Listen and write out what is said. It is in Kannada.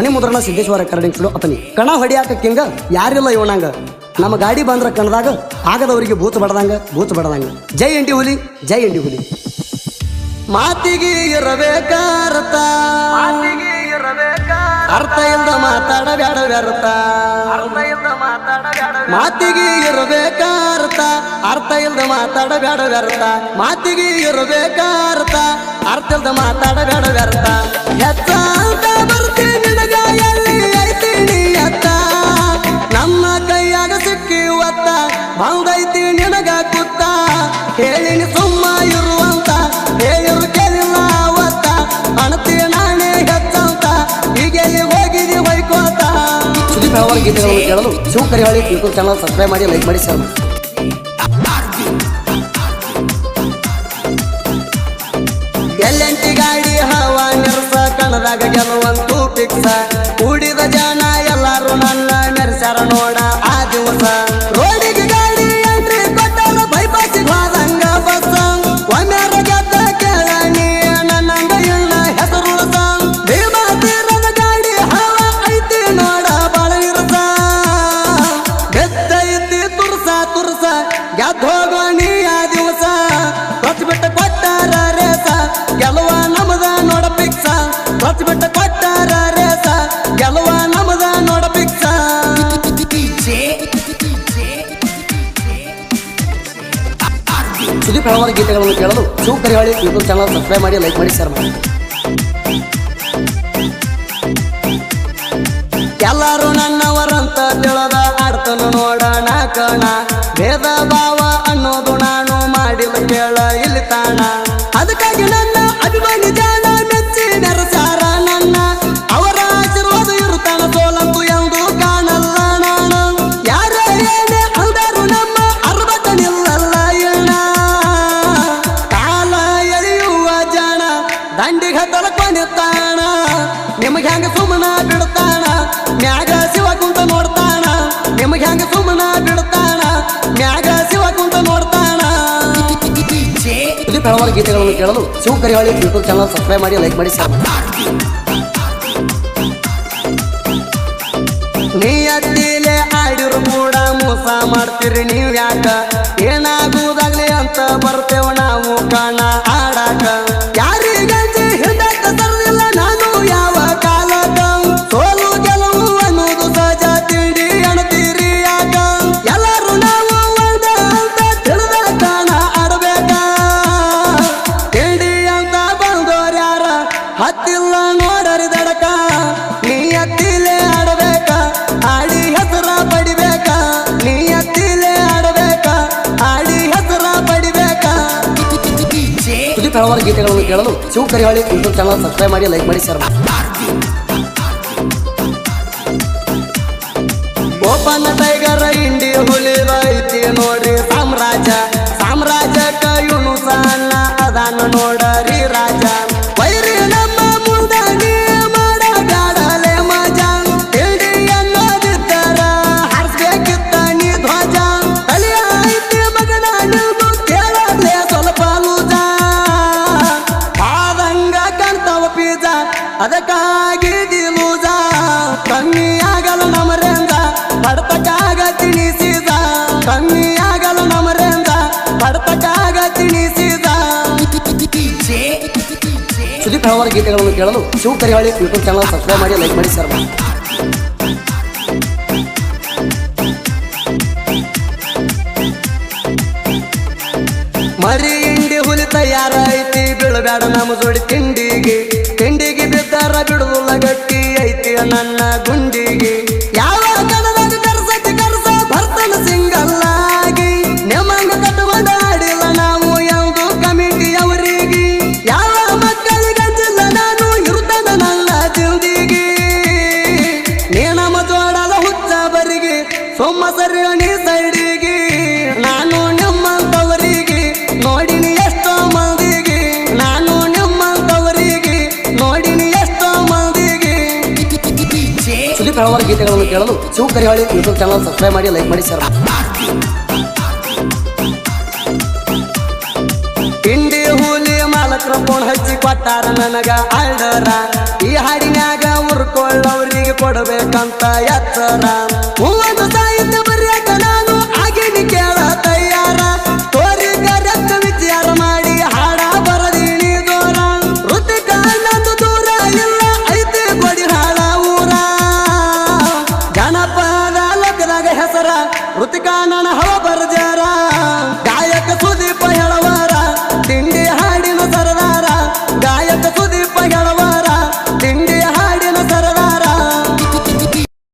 ಮಣಿ ಮುದ್ರಣ ಸಿದ್ದೇಶ್ವರ ಕರಡಿ ಸುಡು ಅತನಿ. ಕಣ ಹೊಡಿಯಾಕಿಂಗ ಯಾರಿಲ್ಲ ಇವನಂಗ ನಮ್ಮ ಗಾಡಿ ಬಂದ್ರ ಕಣದಾಗ ಆಗದವರಿಗೆ ಭೂತ ಬಡದಂಗ ಭೂತ ಬಡದಂಗ. ಜೈ ಎಂಡಿ ಹುಲಿ ಜೈ ಎಂಡಿ ಹುಲಿ. ಮಾತಿಗೆ ಇರಬೇಕಾರತ ಅರ್ಥ. ಇಲ್ದ ಮಾತಾಡಬ್ಯಾಡ ವ್ಯರ್ಥ. ಮಾತಿಗೆ ಇರಬೇಕಾರತ ಅರ್ಥ. ಇಲ್ದ ಮಾತಾಡಬೇಡ ವ್ಯರ್ಥ. ಮಾತಿಗೆ ಇರಬೇಕಾರತ ಅರ್ಥ. ಇಲ್ದ ಮಾತಾಡಬೇಡ ವ್ಯರ್ಥ. ಎತ್ತ ಸುದೀಪ್ ಕೇಳಲು Shiva Karivali YouTube channel subscribe ಮಾಡಿ ಲೈಕ್ ಮಾಡಿ. ಶೇರ್ ಮಾಡಿ ಗಾಡಿ, ಹವಾ, ನಿರ್ಸ ಕಣದಾಗ ಗೆಲುವಂತೂ ಪಿಕ್ಸ ಸುದೀಪ್ ಹಲವಾರು ಗೀತೆಗಳನ್ನು ಕೇಳಲು ಶಿವಕರಿಹಳ್ಳಿ ಯೂಟ್ಯೂಬ್ ಚಾನಲ್ ಸಬ್ಸ್ಕ್ರೈಬ್ ಮಾಡಿ, ಲೈಕ್ ಮಾಡಿ ಶೇರ್ ಮಾಡಿ. ಎಲ್ಲರೂ ನನ್ನವರಂತ ತಿಳದ ಆಡ್ತನು ನೋಡೋಣ ಕಣ. ಭೇದ ಭಾವ ಅನ್ನೋದು ನಾನು ಮಾಡಿಲ್ಲ ಕೇಳ ಇಲ್ಲಿ ತಾಣ. ಅದಕ್ಕಾಗಿ ನನ್ನ ಸುಮ್ಮನ ಬಿಡ್ತಾಣ. ಮ್ಯಾಗ ಶಿವ ಕುಂತ ನೋಡ್ತಾಣ. ನಿಮಗೆ ಹೆಂಗ ಸುಮ್ಮನ ಬಿಡ್ತಾಣ. ಮ್ಯಾಗ ಶಿವ ಕುಂತ ಸುದೀಪ್ ಹಲವಾರು ಗೀತೆಗಳನ್ನು ಕೇಳಲು ಶಿವಕರಿಹಳ್ಳಿ ಯೂಟ್ಯೂಬ್ ಚಾನಲ್ ಸಬ್ಸ್ಕ್ರೈಬ್ ಮಾಡಿ ಲೈಕ್ ಮಾಡಿ ನೀ ಅತ್ತಿಲೆ ಆಡಿರು ಮೂಡ ಮೋಸ ಮಾಡ್ತೀರಿ ನೀವ್ ಯಾಕ ಏನಾಗುವುದಾಗ್ಲಿ ಅಂತ ಬರ್ತೇವ ನಾವು ಕಾಣ. ಹತ್ತಿಲ್ಲ ನೋಡರಿ ದಡಕ ನೀ ಹತ್ತಿಲೆ ಆಡಬೇಕ? ಆಡಿ ಹೆಸರ ಪಡಿಬೇಕ? ನೀ ಹತ್ತಿಲೆ ಆಡಬೇಕ? ಆಡಿ ಹೆಸರ ಪಡಿಬೇಕ? ಸುದೀಪ್ ಹಲವಾರು ಗೀತೆಗಳನ್ನು ಕೇಳಲು ಶಿವಕರಿಹಳ್ಳಿ ಯೂಟ್ಯೂಬ್ ಚಾನಲ್ ಸಬ್ಸ್ಕ್ರೈಬ್ ಮಾಡಿ ಲೈಕ್ ಮಾಡಿ ಸರ್ ಓಪನ್ ಟೈಗರ್ ಇಂಡಿ ಹುಲಿ ರೈತಿ ನೋಡ್ರಿ ಸಾಮ್ರಾಜ್ಯ. ಸಾಮ್ರಾಜ್ಯ ಕೈಯುನು ಸಣ್ಣ ಅದಾನ ನೋಡರಿ ಹಲವಾರು ಗೀತೆಗಳನ್ನು ಕೇಳಲು ಶಿವಕರಿಹಳ್ಳಿ ಯೂಟ್ಯೂಬ್ ಚಾನಲ್ ಸಬ್ಸ್ಕ್ರೈಬ್ ಮಾಡಿ ಲೈಕ್ ಮಾಡಿ ಸರ್ ಮರಿ ಹಿಂಡಿ ಹುಲಿ ತಯಾರೈತಿ ಬೀಳಬೇಡ ನಮ್ಮ ಜೋಡಿ ತಿಂಡಿಗೆ. ತಿಂಡಿಗೆ ಬಿದ್ದಾರ ಬಿಡುವುಲ್ಲ ಗಟ್ಟಿ ಐತಿ ನನ್ನ ಗುಂಡಿಗೆ. ಬರಿಗೆ ಸೊಮ್ಮ ಸರಿ ನೀ ಸೈಡಿಗೆ, ನಾನು ನಿಮ್ಮಂತವರಿಗೆ ನೋಡಿನಿ ಎಷ್ಟೋ ಮಂದಿಗೆ. ನಾನು ನಿಮ್ಮಂತವರಿಗೆ ನೋಡಿನಿ ಎಷ್ಟೋ ಮಂದಿಗೆ. ಸುದೀಪ್ ಹಲವಾರು ಗೀತೆಗಳನ್ನು ಕೇಳಲು ಶಿವಕರಿಹಳ್ಳಿ ಯೂಟ್ಯೂಬ್ ಚಾನಲ್ ಸಬ್ಸ್ಕ್ರೈಬ್ ಮಾಡಿ ಲೈಕ್ ಮಾಡಿ ಸರ್ ಮಾಡಿ. ಹೂಲಿ ಮಾಲಕರ ಫೋನ್ ಹಚ್ಚಿ ಕೊಟ್ಟಾರ ನನಗ ಆರ್ಡರ ಈ ಹಾಡಿನ್ಯಾಗ ಉರ್ಕೊಳ್ಳವ್ರಿಗೆ ಕೊಡಬೇಕಂತ ಎತ್ತರ. ಮೂವತ್ತು